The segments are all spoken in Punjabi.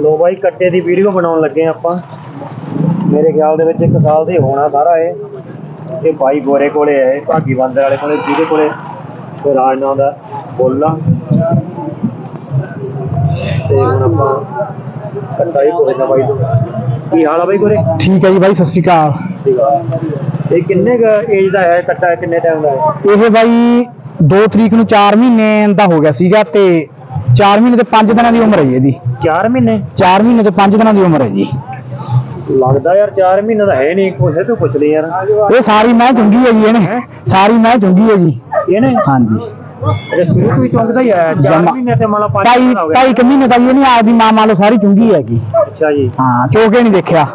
ਲੋ ਬਾਈ ਕੱਟੇ ਦੀ ਵੀਡੀਓ ਬਣਾਉਣ ਲੱਗੇ ਹਾਂ ਆਪਾਂ। ਮੇਰੇ ਖਿਆਲ ਦੇ ਵਿੱਚ ਇੱਕ ਸਾਲ ਦੇ ਹੋਣਾ ਸਾਰਾ ਇਹ। ਇਹ ਬਾਈ ਗੋਰੇ ਕੋਲੇ ਹੈ ਭਾਗੀ ਬੰਦਰ ਵਾਲੇ ਕੋਲੇ ਜਿਹਦੇ ਕੋਲੇ ਕੋਈ ਰਾਜ ਨਾਂ ਦਾ ਬੋਲਾ ਤੇ ਹੁਣ ਆਪਾਂ ਕੱਟਾ ਹੀ ਕੋਲੇ ਦਾ ਬਾਈ ਤੋਂ। ਕੀ ਹਾਲ ਆ ਬਾਈ ਗੋਰੇ? ਠੀਕ ਹੈ ਜੀ ਬਾਈ ਸਤਿ ਸ਼੍ਰੀ ਅਕਾਲ। ਠੀਕ ਆ। ਇਹ ਕਿੰਨੇ ਕ ਏਜ ਦਾ ਹੈ ਕੱਟਾ ਕਿੰਨੇ ਟਾਈਮ ਦਾ ਹੈ? ਇਹ ਬਾਈ 2 ਤਰੀਕ ਨੂੰ 4 ਮਹੀਨੇ ਦਾ ਹੋ ਗਿਆ ਸੀਗਾ ਤੇ 4 ਮਹੀਨੇ ਤੇ 5 ਦਿਨਾਂ ਦੀ ਉਮਰ ਹੈ ਜੀ ਇਹਦੀ। 4 ਮਹੀਨੇ? 4 ਮਹੀਨੇ ਤੇ 5 ਦਿਨਾਂ ਦੀ ਉਮਰ ਹੈ ਜੀ। ਲੱਗਦਾ ਯਾਰ 4 ਮਹੀਨੇ ਦਾ ਹੈ ਨਹੀਂ ਕੋਸੇ ਤੋਂ ਪੁੱਛ ਲਈ ਯਾਰ। ਇਹ ਸਾਰੀ ਮੈਂ ਚੁੰਗੀ ਹੈ ਜੀ ਇਹਨੇ ਸਾਰੀ ਮੈਂ ਚੁੰਗੀ ਹੈ ਜੀ। ਇਹਨੇ? ਹਾਂਜੀ। ਇਹ ਸ਼ੁਰੂ ਤੋਂ ਹੀ ਚੌਂਕਦਾ ਹੀ ਆਇਆ 4 ਜਮਾ- ਮਹੀਨੇ ਤੇ ਮੰਨ ਲਓ 5 ਢਾਈ ਮਹੀਨੇ ਹੋ ਢਾਈ ਗਏ ਕੁ ਮਹੀਨੇ ਦਾ ਜੀ ਇਹਨੇ ਆਪਦੀ ਮਾਂ ਮੰਨ ਲਓ ਸਾਰੀ ਚੁੰਗੀ ਹੈਗੀ। ਅੱਛਾ ਜੀ। ਹਾਂ ਚੋਕੇ ਨਹੀਂ ਦੇਖਿਆ।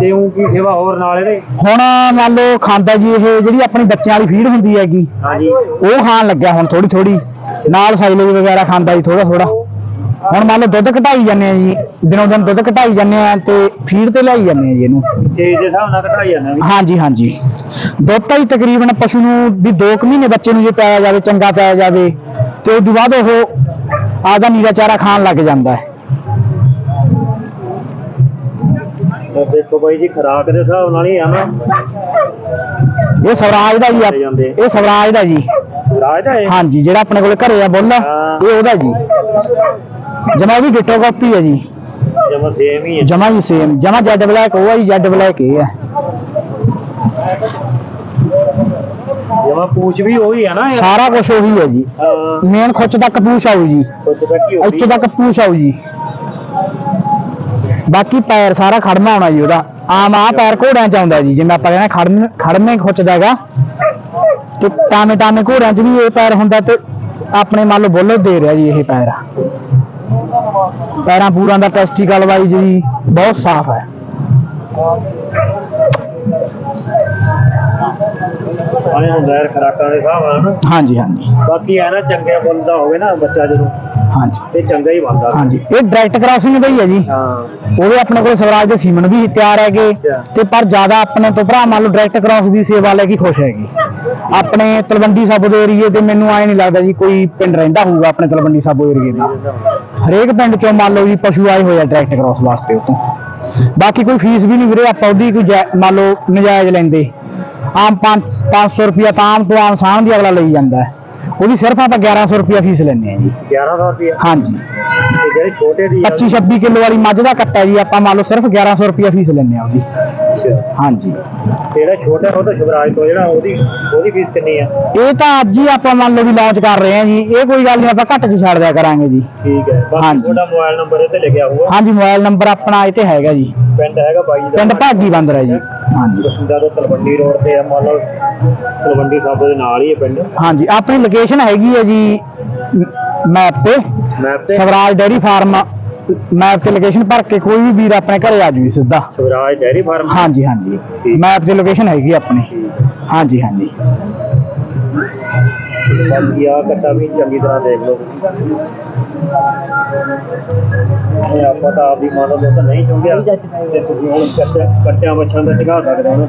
ਤੇ ਉਹ ਕੀ ਸੇਵਾ ਹੋਰ ਨਾਲ ਇਹਦੇ? ਹੁਣ ਮੰਨ ਲਓ ਖਾਂਦਾ ਜੀ ਇਹ ਜਿਹੜੀ ਆਪਣੀ ਬੱਚਿਆਂ ਵਾਲੀ ਫੀਡ ਹੁੰਦੀ ਹੈਗੀ ਹਾਂਜੀ। ਉਹ ਖਾਣ ਲੱਗਿਆ ਹੁਣ ਥੋੜੀ ਥੋੜੀ ਨਾਲ ਸਾਈਲੇਜ ਵਗੈਰਾ ਖਾਂਦਾ ਜੀ ਥੋੜਾ ਥੋੜਾ ਹੁਣ ਮੰਨ ਲਓ ਦੁੱਧ ਘਟਾਈ ਜਾਂਦੇ ਆ ਜੀ ਦਿਨੋਂ ਦਿਨ ਦੁੱਧ ਘਟਾਈ ਜਾਂਦੇ ਆ ਤੇ ਫੀਡ ਤੇ ਲਿਆਈ ਜਾਂਦੇ ਆ ਜੀ ਇਹਨੂੰ। ਏਜ ਦੇ ਹਿਸਾਬ ਨਾਲ ਘਟਾਈ ਜਾਂਦਾ ਵੀ। ਹਾਂਜੀ ਹਾਂਜੀ। ਦੁੱਧ ਤਾਂ ਜੀ ਤਕਰੀਬਨ ਪਸ਼ੂ ਨੂੰ ਵੀ 2 ਮਹੀਨੇ ਬੱਚੇ ਨੂੰ ਜੇ ਪਾਇਆ ਜਾਵੇ ਚੰਗਾ ਪਾਇਆ ਜਾਵੇ ਤੇ ਉਸ ਤੋਂ ਬਾਅਦ ਉਹ ਆਦਾ ਨੀਰਾ ਚਾਰਾ ਖਾਣ ਲੱਗ ਜਾਂਦਾ ਹੈ। ਤੇ ਦੇਖੋ ਬਾਈ ਜੀ ਖਰਾਕ ਦੇ ਹਿਸਾਬ ਨਾਲ ਹੀ ਆ ਨਾ। ਇਹ ਸਵਰਾਜ ਦਾ ਜੀ ਜਾਂਦੇ। ਇਹ ਸਵਰਾਜ ਦਾ ਜੀ। ਰਾਜ ਦਾ ਇਹ? ਹਾਂਜੀ ਜਿਹੜਾ ਆਪਣੇ ਕੋਲੇ ਘਰੇ ਆ ਬੁੱਲ। ਇਹ ਉਹਦਾ ਜੀ। ਜਮਾ ਵੀ ਡਿਟੋ ਕਾਪੀ ਹੈ ਜੀ। ਜਮਾ ਸੇਮ ਹੀ ਹੈ। ਜਮਾ ਹੀ ਸੇਮ ਜਮਾ ਜੈਡ ਬਲੈਕ ਉਹ ਹੈ ਜੀ ਜੈਡ ਬਲੈਕ ਇਹ ਹੈ ਜਮਾ ਪੂਛ ਵੀ ਉਹੀ ਹੈ ਨਾ ਇਹ? ਸਾਰਾ ਕੁਝ ਉਹੀ ਹੈ ਜੀ। ਹਾਂ। ਮੇਨ ਖੁੱਚ ਤੱਕ ਪੂਛ ਆਊ ਜੀ। ਕੁਝ ਤੱਕ ਹੀ ਹੋਈ ਇੱਥੋਂ ਤੱਕ ਪੂਛ ਆਊ ਜੀ। ਬਾਕੀ ਪੈਰ ਸਾਰਾ ਖੜਮਾ ਹੋਣਾ ਜੀ ਉਹਦਾ। ਆਮ ਆ ਪੈਰ ਘੋੜਿਆਂ ਚ ਆਉਂਦਾ ਜੀ। ਜਿਵੇਂ ਆਪਾਂ ਕਹਿੰਦੇ ਖੜਮ ਖੜਮੇ ਖੁੱਚਦਾ ਹੈਗਾ। ਤੇ ਟਾਵੇਂ ਟਾਵੇਂ ਘੋੜਿਆਂ ਚ ਵੀ ਇਹ ਪੈਰ ਹੁੰਦਾ ਤੇ ਆਪਣੇ ਮੰਨ ਲਓ ਬੁੱਲ ਦੇ ਰਿਹਾ ਜੀ ਇਹ ਪੈਰ। ਪੈਰਾਂ ਪੂਰਾਂ ਦਾ ਟੈਸਟੀਕਲ ਵਾਈ ਜੀ ਬਹੁਤ ਸਾਫ਼ ਹੈ। ਆਏ ਹੁੰਦਾ ਖਰਾਕਾਂ ਦੇ ਹਿਸਾਬ ਨਾਲ ਨਾ। ਹਾਂਜੀ ਹਾਂਜੀ। ਬਾਕੀ ਐ ਨਾ ਚੰਗੇ ਬੁੱਲ ਦਾ ਹੋਵੇ ਨਾ ਬੱਚਾ ਜਦੋਂ ਹਾਂਜੀ। ਤੇ ਚੰਗਾ ਹੀ ਬਣਦਾ। ਹਾਂਜੀ ਇਹ ਡਾਇਰੈਕਟ ਕ੍ਰਾਸਿੰਗ ਦਾ ਹੀ ਹੈ ਜੀ। ਹਾਂ। ਉਹਦੇ ਆਪਣੇ ਕੋਲ ਸਵਰਾਜ ਦੇ ਸੀਮਨ ਵੀ ਤਿਆਰ ਹੈਗੇ ਅੱਛਾ। ਤੇ ਪਰ ਜ਼ਿਆਦਾ ਆਪਣੇ ਤੋਂ ਭਰਾ ਮੰਨ ਲਓ ਡਾਇਰੈਕਟ ਕ੍ਰਾਸ ਦੀ ਸੇਵਾ ਲੈ ਕੇ ਖੁਸ਼ ਹੈਗੀ। ਆਪਣੇ ਤਲਵੰਡੀ ਸਾਬੋ ਦੇ ਏਰੀਏ ਤੇ ਮੈਨੂੰ ਆਏ ਨਹੀਂ ਲੱਗਦਾ ਜੀ ਕੋਈ ਪਿੰਡ ਰਹਿੰਦਾ ਹੋਊਗਾ ਆਪਣੇ ਤਲਵੰਡੀ ਸਾਬੋ ਏਰੀਏ ਦਾ। ਹਰੇਕ ਪਿੰਡ ਚੋਂ ਮੰਨ ਲਓ ਜੀ ਪਸ਼ੂ ਆਏ ਹੋਏ ਆ ਡਾਇਰੈਕਟ ਕ੍ਰਾਸ ਵਾਸਤੇ ਉਤੋਂ ਬਾਕੀ ਕੋਈ ਫੀਸ ਵੀ ਨਹੀਂ ਵੀਰੇ ਆਪਾਂ ਉਹਦੀ ਕੋਈ ਮੰਨ ਲਓ ਨਜਾਇਜ਼ ਲੈਂਦੇ। ਆਮ 5 500 ਰੁਪਿਆ ਤਾਂ ਆਮ ਤੋਂ ਆਮ ਸਾਂਭ ਦੀ ਅਗਲਾ ਲਈ ਜਾਂਦਾ ਹੈ। ਉਹਦੀ ਸਿਰਫ ਆਪਾਂ 1100 ਰੁਪਿਆ ਫੀਸ ਲੈਂਦੇ ਆ ਜੀ। 1100 ਰੁਪਏ ਹਾਂਜੀ। ਤੇ ਜਿਹੜੀ ਛੋਟੇ ਦੀ ਆ 25 26 ਕਿਲੋ ਵਾਲੀ ਮੱਝ ਦਾ ਕੱਟਾ ਜੀ ਆਪਾਂ ਮੰਨ ਲਓ ਸਿਰਫ 1100 ਰੁਪਿਆ ਫੀਸ ਲੈਂਦੇ ਆ ਉਹਦੀ। ਅੱਛਾ। ਹਾਂਜੀ। ਤੇ ਜਿਹੜਾ ਛੋਟਾ ਉਹ ਤਾਂ ਸ਼ਿਵਰਾਜ ਤੋਂ ਜਿਹੜਾ ਉਹਦੀ ਉਹਦੀ ਫੀਸ ਕਿੰਨੀ ਆ? ਇਹ ਤਾਂ ਅੱਜ ਹੀ ਆਪਾਂ ਮੰਨ ਲਓ ਵੀ ਲਾਂਚ ਕਰ ਰਹੇ ਹਾਂ ਜੀ। ਇਹ ਕੋਈ ਗੱਲ ਨਹੀਂ ਆਪਾਂ ਘੱਟ ਚ ਛੱਡ ਦਿਆ ਕਰਾਂਗੇ ਜੀ। ਠੀਕ ਹੈ। ਬਾਕੀ ਹਾਂਜੀ। ਤੁਹਾਡਾ ਮੋਬਾਈਲ ਨੰਬਰ ਇਹ ਤੇ ਲਿਖਿਆ ਹੋਊਗਾ। ਹਾਂਜੀ ਮੋਬਾਈਲ ਨੰਬਰ ਆਪਣਾ ਇਹ ਤੇ ਹੈਗਾ ਜੀ। ਪਿੰਡ ਹੈਗਾ ਬਾਈ ਦਾ। ਪਿੰਡ ਭਾਗੀ ਬੰਦਰ ਹੈ ਜੀ। ਹਾਂਜੀ। ਬਠਿੰਡਾ ਤੋਂ ਤਲਵੰਡੀ ਰੋਡ ਤੇ ਆ ਮੰਨ ਲਓ ਤਲਵੰਡੀ ਸਾਬੋ ਦੇ ਨਾਲ ਹੀ ਹੈ ਪਿੰਡ। ਹਾਂਜੀ ਆਪਣੀ ਲੋਕੇਸ਼ਨ ਹੈਗੀ ਹੈ ਜੀ ਮੈਪ ਤੇ। ਮੈਪ ਤੇ। ਸਵਰਾਜ ਡੇਅਰੀ ਫਾਰਮ ਮੈਪ ਤੇ ਲੋਕੇਸ਼ਨ ਭਰ ਕੇ ਕੋਈ ਵੀ ਵੀਰ ਆਪਣੇ ਘਰੇ ਆ ਜੂਗੀ ਸਿੱਧਾ। Shivraj dairy farm. ਹਾਂਜੀ ਹਾਂਜੀ। ਮੈਪ ਤੇ ਲੋਕੇਸ਼ਨ ਹੈਗੀ ਆਪਣੀ। ਹਾਂਜੀ ਹਾਂਜੀ। ਬਾਕੀ ਆ ਕੱਟਾ ਵੀ ਚੰਗੀ ਤਰ੍ਹਾਂ ਦੇਖ ਲਓ। ਇਹ ਆਪਾਂ ਤਾਂ ਆਪਦੀ ਮੰਨ ਲਓ ਤਾਂ ਨਹੀਂ ਚੁੰਗਿਆ। ਤੇ ਤੁਸੀਂ ਹੁਣ ਕੱਟਿਆ ਕੱਟਿਆਂ ਬੱਚਿਆਂ ਦਾ ਟਿਕਾ ਸਕਦੇ ਹੋ ਨਾ।